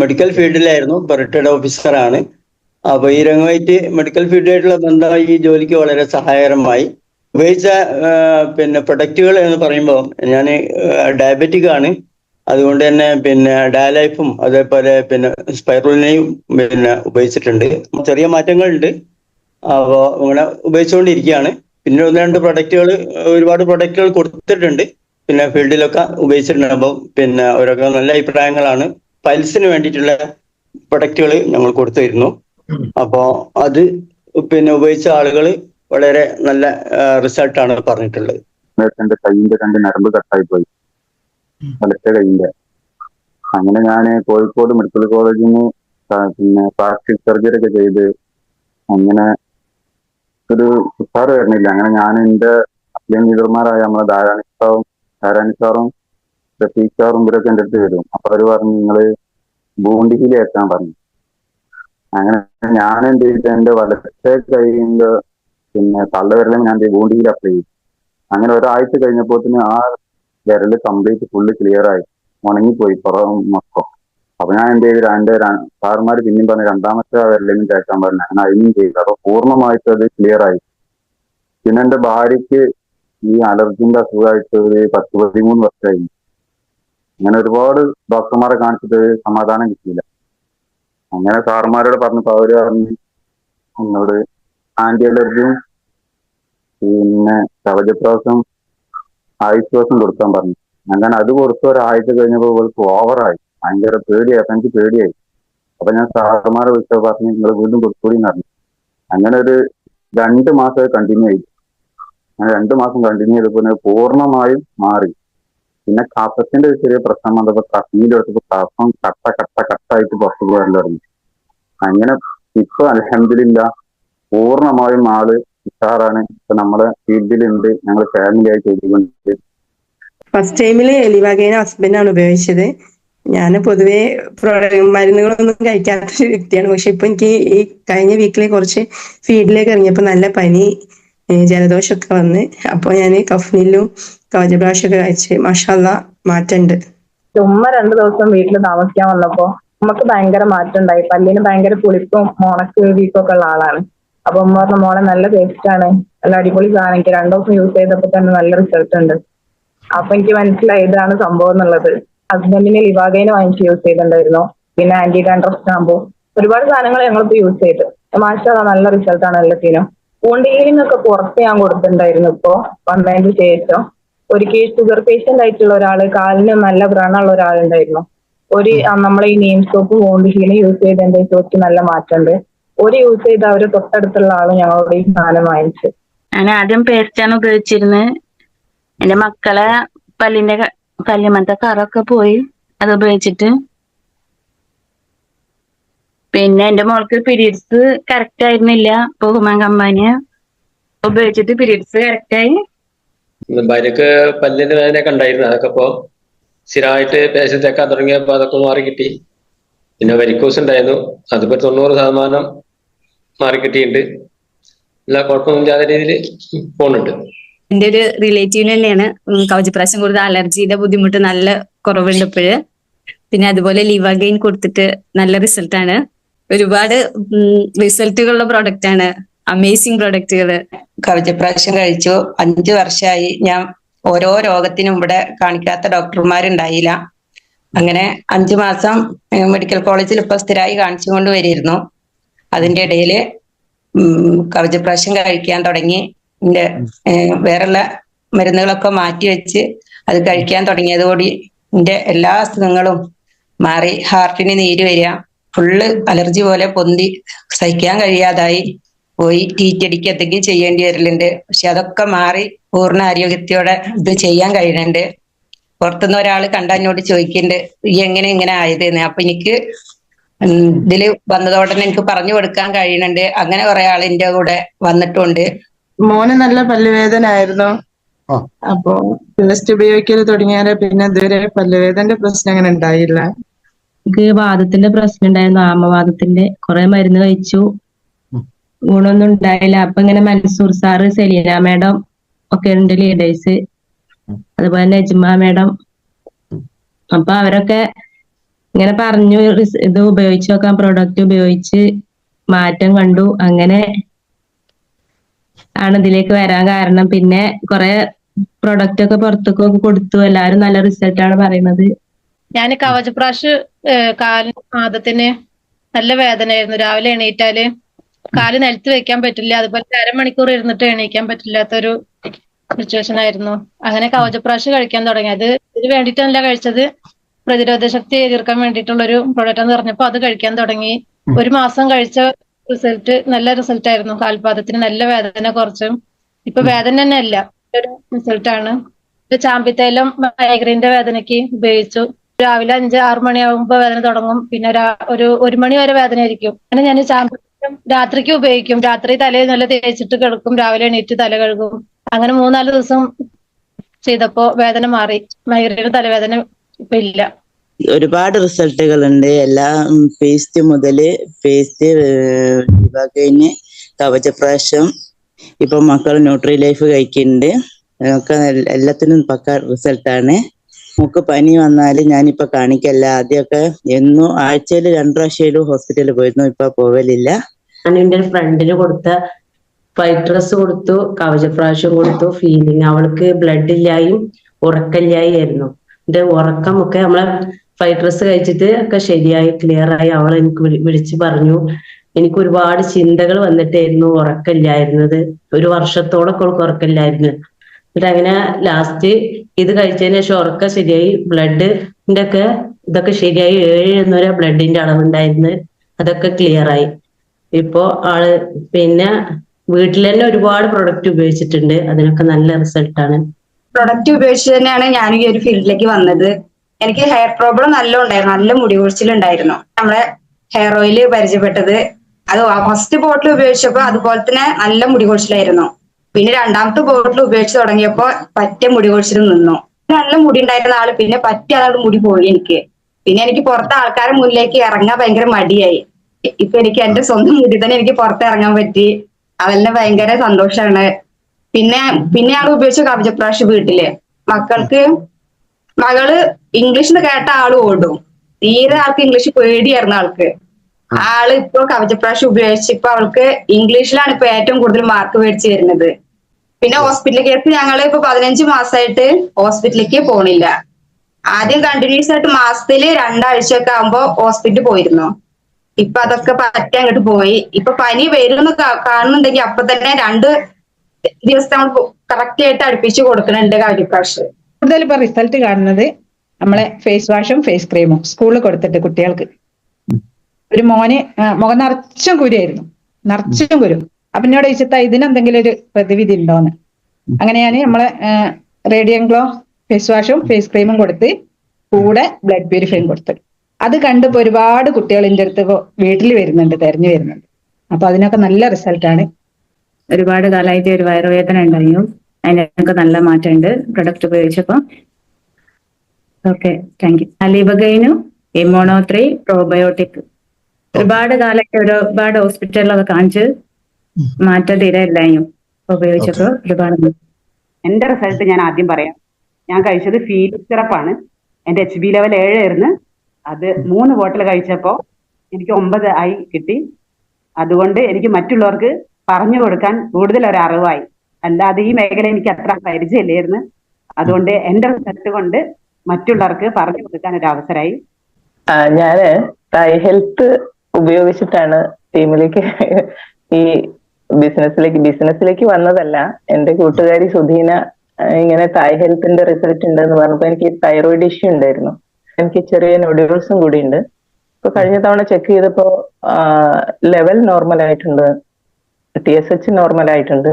Medical ഫീൽഡിലായിരുന്നു retired ഓഫീസറാണ് അപ്പൊ ഈ രംഗമായിട്ട് മെഡിക്കൽ ഫീൽഡായിട്ടുള്ള ബന്ധം ഈ ജോലിക്ക് വളരെ സഹായകരമായി. ഉപയോഗിച്ച പിന്നെ പ്രൊഡക്റ്റുകൾ എന്ന് പറയുമ്പോൾ ഞാൻ ഡയബറ്റിക് ആണ്. അതുകൊണ്ട് തന്നെ പിന്നെ ഡയലൈഫും അതേപോലെ പിന്നെ സ്പൈറുലിനെയും പിന്നെ ഉപയോഗിച്ചിട്ടുണ്ട്. ചെറിയ മാറ്റങ്ങളുണ്ട്. അപ്പോൾ അങ്ങനെ ഉപയോഗിച്ചുകൊണ്ടിരിക്കുകയാണ്. പിന്നെ ഒന്ന് രണ്ട് പ്രൊഡക്റ്റുകൾ ഒരുപാട് പ്രൊഡക്റ്റുകൾ കൊടുത്തിട്ടുണ്ട്. പിന്നെ ഫീൽഡിലൊക്കെ ഉപയോഗിച്ചിട്ടുണ്ട്. അപ്പോൾ പിന്നെ ഓരോക്കെ നല്ല അഭിപ്രായങ്ങളാണ്. പൈൽസിന് വേണ്ടിയിട്ടുള്ള പ്രൊഡക്റ്റുകൾ ഞങ്ങൾ കൊടുത്തിരുന്നു. അപ്പോൾ അത് പിന്നെ ഉപയോഗിച്ച ആളുകൾ വളരെ നല്ല റിസൾട്ടാണ് പറഞ്ഞിട്ടുള്ളത്. എന്റെ കൈയിന്റെ രണ്ട് നരമ്പ് കട്ടായി പോയി. വലത്തെ കൈയിന്റെ അങ്ങനെ ഞാൻ കോഴിക്കോട് മെഡിക്കൽ കോളേജിൽ നിന്ന് പിന്നെ പ്ലാസ്റ്റിക് സർജറി ഒക്കെ ചെയ്ത് അങ്ങനെ ഒരു ഉഷാറ് വരുന്നില്ല. അങ്ങനെ ഞാൻ എന്റെ അസ്ലിം ലീഡർമാരായ നമ്മളെ ധാരാണി സാറും ധാരാണി സാറും റഫീഖ് സാറും ഇവരൊക്കെ എന്റെ അടുത്ത് വരും. അപ്പൊ അവർ പറഞ്ഞു നിങ്ങൾ എത്താൻ പറഞ്ഞു. അങ്ങനെ ഞാൻ എന്ത് ചെയ്ത? എന്റെ വലത്തെ കൈയിന്റെ പിന്നെ തള്ളവിരലും ഞാൻ ബൂണ്ടിഹിൽ അപ്ലൈ ചെയ്തു. അങ്ങനെ ഒരാഴ്ച കഴിഞ്ഞപ്പോൾ ആ വിരൽ കംപ്ലീറ്റ് ഫുള്ള് ക്ലിയർ ആയി. ഉണങ്ങിപ്പോയി പുറം മൊത്തം. അപ്പൊ ഞാൻ എന്ത് ചെയ്തു? രണ്ട് സാറുമാര് പിന്നെയും പറഞ്ഞു രണ്ടാമത്തെ ആ വിരലിനും കേൾക്കാൻ പറഞ്ഞു അങ്ങനെ അതിനും ചെയ്തു. അപ്പൊ പൂർണമായിട്ട് അത് ക്ലിയർ ആയി. പിന്നെ എന്റെ ഭാര്യയ്ക്ക് ഈ അലർജിന്റെ അസുഖമായിട്ട് ഒരു പത്ത് പതിമൂന്ന് വർഷമായി. അങ്ങനെ ഒരുപാട് ഡോക്ടർമാരെ കാണിച്ചിട്ട് സമാധാനം കിട്ടിയില്ല. അങ്ങനെ സാറുമാരോട് പറഞ്ഞപ്പോ അവർ പറഞ്ഞു എന്നോട് ആന്റി അലർജിയും പിന്നെ കവചപ്രാസം ആയുശ്വാസം കൊടുക്കാൻ പറഞ്ഞു. അങ്ങനെ അത് കൊടുത്ത ഒരാഴ്ച കഴിഞ്ഞപ്പോൾ ഇവൾക്ക് ഓവറായി. ഭയങ്കര പേടിയായി എനിക്ക് പേടിയായി. അപ്പൊ ഞാൻ സാറുമാരെ വിളിച്ച പറഞ്ഞു നിങ്ങൾ വീണ്ടും കൊടുക്കൂടി പറഞ്ഞു. അങ്ങനെ ഒരു രണ്ട് മാസം കണ്ടിന്യൂ ചെയ്തു. അങ്ങനെ രണ്ട് മാസം കണ്ടിന്യൂ ചെയ്തപ്പോൾ പൂർണമായും മാറി. പിന്നെ കാസത്തിന്റെ ഒരു ചെറിയ പ്രശ്നം വന്നപ്പോ കഫീലെടുത്തപ്പോ കഫം കട്ട കട്ട കട്ടായിട്ട് പുറത്തു പോകാൻ തുടങ്ങി. അങ്ങനെ ഇപ്പൊ അലഹമില്ല പൂർണമായും ആൾ ഉഷാറാണ്. ഇപ്പൊ നമ്മളെ ഫീൽഡിലുണ്ട്. ഞങ്ങൾ ഫാമിലി ആയി ചെയ്തുകൊണ്ട് ഫസ്റ്റ് ടൈമിൽ എലിവാഗേന ഹസ്ബൻഡാണ് ഉപയോഗിച്ചത്. ഞാൻ പൊതുവെ മരുന്നുകളൊന്നും കഴിക്കാത്ത ഒരു വ്യക്തിയാണ്. പക്ഷെ ഇപ്പൊ എനിക്ക് ഈ കഴിഞ്ഞ വീക്കിലെ കുറച്ച് ഫീൽഡിലേക്ക് ഇറങ്ങിയപ്പോ നല്ല പനി ജലദോഷമൊക്കെ വന്ന്. അപ്പൊ ഞാൻ കഫ്നിലും കവചപ്രാശൊക്കെ കഴിച്ച് മഷാല്ല മാറ്റണ്ട്. ഉമ്മ രണ്ടു ദിവസം വീട്ടിൽ താമസിക്കാൻ വന്നപ്പോ നമുക്ക് ഭയങ്കര മാറ്റം ഉണ്ടായി പല്ലിന് ഭയങ്കര പുളിപ്പും മോണക്ക് വീക്കും ഒക്കെ ഉള്ള ആളാണ്. അപ്പൊ ഉമ്മ പറഞ്ഞ മോളെ നല്ല ടേസ്റ്റ് ആണ്. നല്ല അടിപൊളി സാധനം. എനിക്ക് രണ്ടു ദിവസം യൂസ് ചെയ്തപ്പോ തന്നെ നല്ല റിസൾട്ട് ഉണ്ട്. അപ്പൊ എനിക്ക് മനസ്സിലായി ഇതാണ് സംഭവം എന്നുള്ളത്. ഹസ്ബൻഡിന് ലിവാഗൈന് വാങ്ങിച്ച് യൂസ് ചെയ്തിട്ടുണ്ടായിരുന്നു. പിന്നെ ആന്റി ഡാൻഡ്രഫ് ഷാമ്പു ഒരുപാട് സാധനങ്ങൾ ഞങ്ങളിപ്പോ യൂസ് ചെയ്തു. മാഷാ നല്ല റിസൾട്ട് ആണ് എല്ലാത്തിനും. ഒക്കെ പുറത്ത് ഞാൻ കൊടുത്തിട്ടുണ്ടായിരുന്നു ഇപ്പോ വന്നതിന് ശേഷം. ഒരിക്കൽ ഷുഗർ പേഷ്യന്റ് ആയിട്ടുള്ള ഒരാൾ കാലിന് നല്ല വ്രണമുള്ള ഒരാളുണ്ടായിരുന്നു. ഒരു നമ്മളെ ഈ name soap wound healing use ചെയ്തതിന്റെ ചോദിച്ച് നല്ല മാറ്റമുണ്ട്. ഒരു യൂസ് ചെയ്ത് അവർ തൊട്ടടുത്തുള്ള ആൾ ഞങ്ങളോട് ഈ സാധനം വാങ്ങിച്ചു. ഞാൻ ആദ്യം പേസ്റ്റാണ് ഉപയോഗിച്ചിരുന്നത് എന്റെ മക്കളെ പല്ലിന്റെ പല്ലിമത്തെ കറൊക്കെ പോയി അത് ഉപയോഗിച്ചിട്ട് പിന്നെ എന്റെ മോൾക്ക് പീരീഡ്സ് കറക്റ്റ് ആയിരുന്നില്ല ഇപ്പൊ ഹുമാൻ കമ്പാനി ഉപയോഗിച്ചിട്ട് പീരീഡ്സ് കറക്റ്റ് ആയി. ഭാര്യക്ക് പല്ലിന്റെ വേദനയൊക്കെ ഉണ്ടായിരുന്നു. അതൊക്കെ ഇപ്പോ സ്ഥിരമായിട്ട് പേശ തേക്കാൻ തുടങ്ങിയപ്പോ അതൊക്കെ മാറി കിട്ടി പിന്നെ വരിക്കോസ് ഉണ്ടായിരുന്നു. അതിപ്പോ തൊണ്ണൂറ് ശതമാനം മാറി കിട്ടിയിട്ടുണ്ട് എല്ലാ കുഴപ്പമൊന്നുമില്ലാത്ത രീതിയിൽ പോകുന്നുണ്ട് എന്റെ ഒരു റിലേറ്റീവിന് തന്നെയാണ്. കവചപ്രാശം കൊടുത്ത അലർജിയുടെ ബുദ്ധിമുട്ട് നല്ല കുറവുണ്ട് ഇപ്പോഴ്. പിന്നെ അതുപോലെ ലിവാഗെയിൻ കൊടുത്തിട്ട് നല്ല റിസൾട്ടാണ് ആണ്. ഒരുപാട് റിസൾട്ടുകളുള്ള പ്രോഡക്റ്റ് ആണ് അമേസിങ് പ്രോഡക്റ്റുകൾ. കവചപ്രാവശ്യം കഴിച്ചു. അഞ്ചു വർഷമായി ഞാൻ ഓരോ രോഗത്തിനും ഇവിടെ കാണിക്കാത്ത ഡോക്ടർമാരുണ്ടായില്ല. അങ്ങനെ അഞ്ചു മാസം മെഡിക്കൽ കോളേജിൽ ഇപ്പൊ സ്ഥിരമായി കാണിച്ചുകൊണ്ട് വരിയിരുന്നു അതിന്റെ ഇടയിൽ ഉം, കവചപ്രാവശ്യം കഴിക്കാൻ തുടങ്ങി. എന്റെ വേറെയുള്ള മരുന്നുകളൊക്കെ മാറ്റി വെച്ച് അത് കഴിക്കാൻ തുടങ്ങിയതോടി എന്റെ എല്ലാ അസുഖങ്ങളും മാറി ഹാർട്ടിന് നീര് വരിക. ഫുള്ള് അലർജി പോലെ പൊന്തി സഹിക്കാൻ കഴിയാതായി. പോയി തീറ്റടിക്ക് എന്തെങ്കിലും ചെയ്യേണ്ടി വരലുണ്ട്. പക്ഷെ അതൊക്കെ മാറി പൂർണ ആരോഗ്യത്തോടെ ഇത് ചെയ്യാൻ കഴിയുന്നുണ്ട്. പുറത്തുനിന്ന് ഒരാൾ കണ്ട എന്നോട് ചോദിക്കുന്നുണ്ട് ഈ എങ്ങനെ ഇങ്ങനെ ആയത്? എന്ന്. അപ്പൊ എനിക്ക് ഇതിൽ വന്നതോടെ തന്നെ എനിക്ക് പറഞ്ഞു കൊടുക്കാൻ കഴിയുന്നുണ്ട്. അങ്ങനെ കുറെ ആൾ എന്റെ കൂടെ വന്നിട്ടുണ്ട്. മോന് നല്ല പല്ലുവേദന ആയിരുന്നു. അപ്പോ അപ്പൊ പേസ്റ്റ് ഉപയോഗിക്കൽ തുടങ്ങിയാൽ പിന്നെ ഇതുവരെ പല്ലുവേദന പ്രശ്നം അങ്ങനെ ഉണ്ടായില്ല. എനിക്ക് വാദത്തിന്റെ പ്രശ്നം ഉണ്ടായിരുന്നു. ആമവാദത്തിന്റെ കുറെ മരുന്ന് കഴിച്ചു. ഗുണമൊന്നും ഉണ്ടായില്ല. അപ്പൊ ഇങ്ങനെ മൻസൂർ സാറ് സെലീന മാഡം ഒക്കെ ഉണ്ട് ലീഡേഴ്സ്. അതുപോലെ നജ്മ മാഡം. അപ്പൊ അവരൊക്കെ ഇങ്ങനെ പറഞ്ഞു ഇത് ഉപയോഗിച്ച് നോക്കാം പ്രൊഡക്റ്റ് ഉപയോഗിച്ച് മാറ്റം കണ്ടു. അങ്ങനെ ആണ് ഇതിലേക്ക് വരാൻ കാരണം. പിന്നെ കുറെ പ്രൊഡക്റ്റ് ഒക്കെ പുറത്തേക്കൊക്കെ കൊടുത്തു. എല്ലാരും നല്ല റിസൾട്ടാണ് പറയുന്നത്. ഞാൻ കവചപ്രാശ് കാലിന് പാദത്തിന് നല്ല വേദനയായിരുന്നു. രാവിലെ എണീറ്റാൽ കാൽ നിലത്ത് വെക്കാൻ പറ്റില്ല. അതുപോലെ അരമണിക്കൂർ ഇരുന്നിട്ട് എണീക്കാൻ പറ്റില്ലാത്തൊരു സിറ്റുവേഷൻ ആയിരുന്നു. അങ്ങനെ കവചപ്രാശ് കഴിക്കാൻ തുടങ്ങി. അത് ഇതിന് വേണ്ടിയിട്ടല്ല കഴിച്ചത്. പ്രതിരോധ ശക്തി എതിർക്കാൻ വേണ്ടിയിട്ടുള്ള ഒരു പ്രൊഡക്റ്റ് എന്ന് പറഞ്ഞപ്പോ അത് കഴിക്കാൻ തുടങ്ങി. ഒരു മാസം കഴിച്ച റിസൾട്ട് നല്ല റിസൾട്ട് ആയിരുന്നു. കാൽപാദത്തിന് നല്ല വേദന കുറച്ചും. ഇപ്പൊ വേദന തന്നെ അല്ല ഒരു റിസൾട്ട് ആണ്. ഇപ്പൊ ചാമ്പിത്തേലം മൈഗ്രെയിന്റെ വേദനയ്ക്ക് ഉപയോഗിച്ചു. രാവിലെ അഞ്ച് ആറ് മണിയാകുമ്പോ വേദന തുടങ്ങും. പിന്നെ ഒരു ഒരു മണി വരെ വേദന ആയിരിക്കും അങ്ങനെ ഞാൻ ചാമ്പിത്തേലം രാത്രിക്ക് ഉപയോഗിക്കും. രാത്രി തലയിൽ നല്ല തേച്ചിട്ട് കിടക്കും. രാവിലെ എണീറ്റ് തല കഴുകും. അങ്ങനെ മൂന്നാൽ ദിവസം ചെയ്തപ്പോ വേദന മാറി. മൈഗ്രെയിൻ തലവേദന ഇപ്പൊ ഇല്ല. ഒരുപാട് റിസൾട്ടുകൾ ഉണ്ട് എല്ലാം പേസ്റ്റ് മുതൽ പേസ്റ്റ് ലിവാഗൈന് കവചപ്രാശം ഇപ്പൊ മക്കൾ ന്യൂട്രി ലൈഫ് കഴിക്കുന്നുണ്ട് ഒക്കെ എല്ലാത്തിനും പക്ക റിസൾട്ടാണ്. നമുക്ക് പനി വന്നാൽ ഞാനിപ്പോ കാണിക്കല്ല. ആദ്യമൊക്കെ എന്നും ആഴ്ചയിൽ രണ്ടു പ്രാവശ്യം ഹോസ്പിറ്റലിൽ പോയിരുന്നു. ഇപ്പൊ പോവലില്ല. ഞാൻ എന്റെ ഫ്രണ്ടിന് കൊടുത്ത വൈറ്റ് ഡ്രസ് കൊടുത്തു കവചപ്രാവശ്യം കൊടുത്തു. ഫീലിംഗ് അവൾക്ക് ബ്ലഡ് ഇല്ലായും ഉറക്കമില്ലായി ആയിരുന്നു എന്റെ ഉറക്കമൊക്കെ നമ്മളെ വൈറ്റ് ഡ്രസ് കഴിച്ചിട്ട് ഒക്കെ ശരിയായി ക്ലിയർ ആയി അവൾ എനിക്ക് വിളിച്ചു പറഞ്ഞു. എനിക്ക് ഒരുപാട് ചിന്തകൾ വന്നിട്ടായിരുന്നു ഉറക്കമില്ലായിരുന്നത്. ഒരു വർഷത്തോളൊക്കെ അവൾക്ക് ഉറക്കമില്ലായിരുന്നു. എന്നിട്ട് അങ്ങനെ ലാസ്റ്റ് ഇത് കഴിച്ചതിന് ശേഷം ഉറക്കം ശരിയായി. ബ്ലഡിന്റെ ഒക്കെ ഇതൊക്കെ ശരിയായി. ഏഴ് എന്നൊരു ബ്ലഡിന്റെ അളവുണ്ടായിരുന്നു. അതൊക്കെ ക്ലിയർ ആയി. ഇപ്പോ ആൾ പിന്നെ വീട്ടിൽ തന്നെ ഒരുപാട് പ്രൊഡക്റ്റ് ഉപയോഗിച്ചിട്ടുണ്ട്. അതിനൊക്കെ നല്ല റിസൾട്ടാണ് പ്രൊഡക്റ്റ് ഉപയോഗിച്ച് തന്നെയാണ് ഞാൻ ഈ ഒരു ഫീൽഡിലേക്ക് വന്നത്. എനിക്ക് ഹെയർ പ്രോബ്ലം നല്ല ഉണ്ടായിരുന്നു. നല്ല മുടി കുഴിച്ചിലുണ്ടായിരുന്നു. നമ്മളെ ഹെയർ ഓയിൽ പരിചയപ്പെട്ടത്. അത് ഫസ്റ്റ് ബോട്ടിൽ ഉപയോഗിച്ചപ്പോ അതുപോലെ തന്നെ നല്ല മുടി കൊഴിച്ചിലായിരുന്നു. പിന്നെ രണ്ടാമത്തെ ബോട്ടിൽ ഉപയോഗിച്ച് തുടങ്ങിയപ്പോ പറ്റ മുടി കൊഴിച്ചിൽ നിന്നു. നല്ല മുടി ഉണ്ടായിരുന്ന ആൾ പിന്നെ പറ്റി അതോട് മുടി പോയി എനിക്ക്. പിന്നെ എനിക്ക് പുറത്തെ ആൾക്കാരുടെ മുന്നിലേക്ക് ഇറങ്ങാൻ ഭയങ്കര മടിയായി. ഇപ്പൊ എനിക്ക് എന്റെ സ്വന്തം മുടി തന്നെ എനിക്ക് പുറത്ത് ഇറങ്ങാൻ പറ്റി. അതെല്ലാം ഭയങ്കര സന്തോഷമാണ് പിന്നെ പിന്നെ ആൾ ഉപയോഗിച്ച കവിജപ്രാവശ്യം വീട്ടിൽ. മക്കൾക്ക് മകൾ ഇംഗ്ലീഷ് കേട്ട ആൾ ഓടും. തീരെ ആൾക്ക് ഇംഗ്ലീഷ് പേടിയായിരുന്നു ആൾക്ക്. ആൾ ഇപ്പൊ കവചപ്രാവശ്യം ഉപയോഗിച്ച് ഇപ്പൊ അവൾക്ക് ഇംഗ്ലീഷിലാണ് ഇപ്പൊ ഏറ്റവും കൂടുതൽ മാർക്ക് മേടിച്ചു വരുന്നത്. പിന്നെ ഹോസ്പിറ്റൽ കേസ് ഞങ്ങൾ ഇപ്പൊ പതിനഞ്ച് മാസമായിട്ട് ഹോസ്പിറ്റലിലേക്ക് പോണില്ല. ആദ്യം കണ്ടിന്യൂസ് ആയിട്ട് മാസത്തിൽ രണ്ടാഴ്ചയൊക്കെ ആകുമ്പോ ഹോസ്പിറ്റലിൽ പോയിരുന്നു. ഇപ്പൊ അതൊക്കെ പറ്റി അങ്ങോട്ട് പോയി. ഇപ്പൊ പനി വരുമെന്ന് കാ- കാണുന്നുണ്ടെങ്കിൽ അപ്പൊ തന്നെ രണ്ട് ദിവസം നമ്മൾ കറക്റ്റ് ആയിട്ട് അടുപ്പിച്ച് കൊടുക്കുന്നുണ്ട് കാര്യപ്രാവശ്യം കൂടുതൽ ഇപ്പൊ റിസൾട്ട് കാണുന്നത് നമ്മളെ ഫേസ് വാഷും ഫേസ് ക്രീമും സ്കൂളിൽ കൊടുത്തിട്ട് കുട്ടികൾക്ക്. ഒരു മോനെ മുഖം നിറച്ചും കുരുമായിരുന്നു നിറച്ചും കുരു. അപ്പൊ എന്നോട് ചോദിച്ചത്താ ഇതിനെന്തെങ്കിലും ഒരു പ്രതിവിധി ഉണ്ടോന്ന്? അങ്ങനെ ഞാൻ നമ്മളെ റേഡിയം ഗ്ലോ ഫേസ് വാഷും ഫേസ് ക്രീമും കൊടുത്ത് കൂടെ ബ്ലഡ് പ്യൂരിഫൈയും കൊടുത്തു. അത് കണ്ടിപ്പോ ഒരുപാട് കുട്ടികൾ എന്റെ അടുത്ത് വീട്ടിൽ വരുന്നുണ്ട് തെരഞ്ഞു വരുന്നുണ്ട്. അപ്പൊ അതിനൊക്കെ നല്ല റിസൾട്ടാണ് ഒരുപാട് കാലമായിട്ട് ഒരു വയറുവേദന ഉണ്ടായിരുന്നു അതിനൊക്കെ നല്ല മാറ്റമുണ്ട്. പ്രൊഡക്റ്റ് ഉപയോഗിച്ചപ്പോ. ഓക്കെ താങ്ക് യു അലിബഗൈനും എമോണോ ത്രീ പ്രോബയോട്ടിക് ഒരുപാട് കാലൊക്കെ ഒരുപാട് ഹോസ്പിറ്റലിലൊക്കെ കാണിച്ച് മാറ്റം തീരെ ഇല്ലായും ഉപയോഗിച്ചപ്പോ ഒരുപാട് എന്റെ റിസൾട്ട് ഞാൻ ആദ്യം പറയാം. ഞാൻ കഴിച്ചത് ഫീലിക് സിറപ്പാണ്. എന്റെ എച്ച് ബി ലെവൽ ഏഴായിരുന്നു. അത് മൂന്ന് ബോട്ടിൽ കഴിച്ചപ്പോൾ എനിക്ക് ഒമ്പത് ആയി കിട്ടി. അതുകൊണ്ട് എനിക്ക് മറ്റുള്ളവർക്ക് പറഞ്ഞു കൊടുക്കാൻ കൂടുതൽ ഒരു അറിവായി. അല്ലാതെ ഈ മേഖല എനിക്ക് അത്ര പരിചയമില്ലായിരുന്നു. അതുകൊണ്ട് എന്റെ റിസൾട്ട് കൊണ്ട് മറ്റുള്ളവർക്ക് പറഞ്ഞു കൊടുക്കാൻ ഒരു അവസരമായി. ഞാൻ തൈ ഹെൽത്ത് ഉപയോഗിച്ചിട്ടാണ് ടീമിലേക്ക് ഈ ബിസിനസ്സിലേക്ക് ബിസിനസ്സിലേക്ക് വന്നതല്ല. എന്റെ കൂട്ടുകാരി സുധീന ഇങ്ങനെ തായ് ഹെൽത്തിന്റെ റിസൾട്ട് ഉണ്ടെന്ന് പറഞ്ഞപ്പോൾ എനിക്ക് തൈറോയിഡ് ഇഷ്യൂ ഉണ്ടായിരുന്നു. എനിക്ക് ചെറിയ നൊഡ്യൂൾസും കൂടി ഉണ്ട്. ഇപ്പൊ കഴിഞ്ഞ തവണ ചെക്ക് ചെയ്തപ്പോ ലെവൽ നോർമൽ ആയിട്ടുണ്ട്. ടി എസ് എച്ച് നോർമൽ ആയിട്ടുണ്ട്.